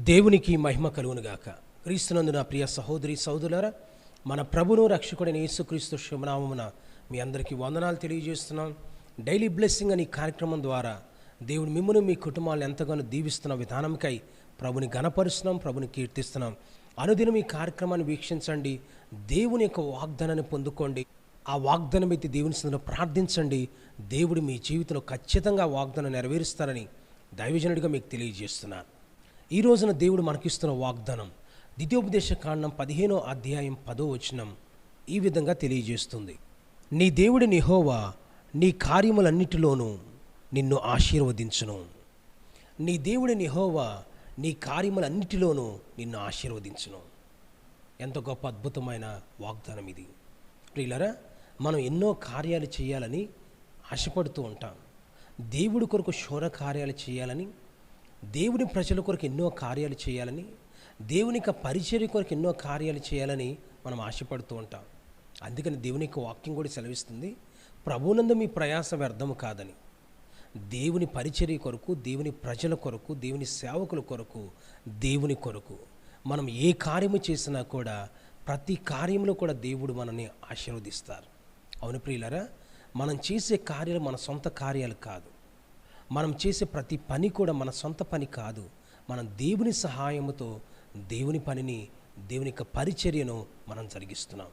దేవునికి మహిమ కలుగునుగాక. క్రీస్తునందు నా ప్రియ సహోదరి సహోదరులారా మన ప్రభును రక్షకుడైన యేసుక్రీస్తు శుభనామమున మీ అందరికీ వందనాలు తెలియజేస్తున్నాం. డైలీ బ్లెస్సింగ్ అనే కార్యక్రమం ద్వారా దేవుడు మిమ్మల్ని మీ కుటుంబాలను ఎంతగానో దీవిస్తున్న విధానంకై ప్రభుని గణపరుస్తున్నాం ప్రభుని కీర్తిస్తున్నాం. అనుదినం ఈ కార్యక్రమాన్ని వీక్షించండి. దేవుని యొక్క వాగ్దానాన్ని పొందుకోండి. ఆ వాగ్దానం అయితే దేవుని సందులో ప్రార్థించండి. దేవుడు మీ జీవితంలో ఖచ్చితంగా వాగ్దానం నెరవేరుస్తారని దైవజనుడిగా మీకు తెలియజేస్తున్నాను. ఈ రోజున దేవుడు మనకిస్తున్న వాగ్దానం ద్వితీయోపదేశ కాండం పదిహేనో అధ్యాయం పదో వచనం ఈ విధంగా తెలియజేస్తుంది. నీ దేవుడి నిహోవా నీ కార్యములన్నిటిలోనూ నిన్ను ఆశీర్వదించును. నీ దేవుడి నిహోవా నీ కార్యములన్నిటిలోనూ నిన్ను ఆశీర్వదించును. ఎంత గొప్ప అద్భుతమైన వాగ్దానం ఇది. ప్రియులరా మనం ఎన్నో కార్యాలు చేయాలని ఆశపడుతూ ఉంటాం. దేవుడి కొరకు శోర కార్యాలు చేయాలని దేవుని ప్రజల కొరకు ఎన్నో కార్యాలు చేయాలని దేవుని యొక్క పరిచర్య కొరకు ఎన్నో కార్యాలు చేయాలని మనం ఆశపడుతూ ఉంటాం. అందుకని దేవుని యొక్క వాక్యం కూడా సెలవిస్తుంది ప్రభునందు మీ ప్రయాస వ్యర్థము కాదని. దేవుని పరిచర్య కొరకు దేవుని ప్రజల కొరకు దేవుని సేవకుల కొరకు దేవుని కొరకు మనం ఏ కార్యము చేసినా కూడా ప్రతి కార్యంలో కూడా దేవుడు మనల్ని ఆశీర్వదిస్తారు. అవును ప్రియులరా మనం చేసే కార్యాలు మన సొంత కార్యాలు కాదు. మనం చేసే ప్రతి పని కూడా మన సొంత పని కాదు. మనం దేవుని సహాయముతో దేవుని పనిని దేవుని యొక్క పరిచర్యను మనం జరిగిస్తున్నాం.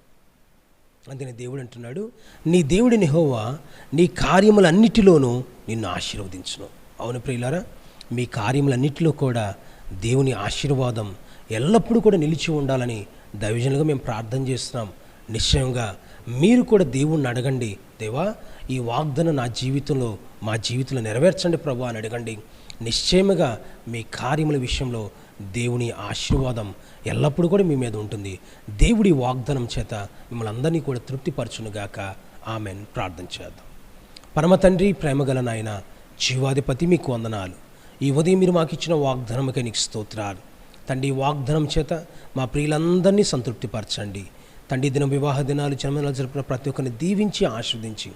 అందుకని దేవుడు అంటున్నాడు నీ దేవుడిని హోవా నీ కార్యములన్నిటిలోనూ నిన్ను ఆశీర్వదించును. అవును ప్రియులారా మీ కార్యములన్నిటిలో కూడా దేవుని ఆశీర్వాదం ఎల్లప్పుడూ కూడా నిలిచి ఉండాలని దైవజనులుగా మేము ప్రార్థన చేస్తున్నాం. నిశ్చయంగా మీరు కూడా దేవుణ్ణి అడగండి. దేవా ఈ వాగ్దనం నా జీవితంలో మా జీవితంలో నెరవేర్చండి ప్రభు అని అడగండి. నిశ్చయముగా మీ కార్యముల విషయంలో దేవుని ఆశీర్వాదం ఎల్లప్పుడూ కూడా మీ మీద ఉంటుంది. దేవుడి వాగ్దానం చేత మిమ్మల్ని అందరినీ కూడా తృప్తిపరచునుగాక. ఆమెన్. ప్రార్థన చేద్దాం. పరమ తండ్రి ప్రేమగల నాయన జీవాధిపతి మీకు వందనాలు. ఈ ఉదయం మీరు మాకు ఇచ్చిన వాగ్దానముకే నీకు స్తోత్రాలు. తండ్రి ఈ వాగ్దానం చేత మా ప్రియులందరినీ సంతృప్తిపరచండి. తండ్రి దినం వివాహ దినాలు జన్మదినాలు జరిపిన ప్రతి ఒక్కరిని దీవించి ఆస్వాదించి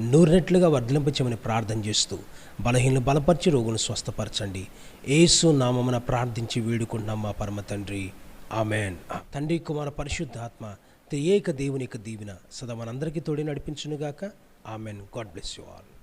నూరినట్లుగా వర్ధలింపచేయమని ప్రార్థన చేస్తూ బలహీనలు బలపరిచి రోగులను స్వస్థపరచండి. ఏసు నామమున ప్రార్థించి వేడుకుంటున్నాం మా పరమ తండ్రి. ఆమెన్. తండ్రి కుమార పరిశుద్ధాత్మ త్రియేక దేవుని యొక్క దీవెన సదా మనందరికీ తోడి నడిపించునుగాక. Amen. God bless you all.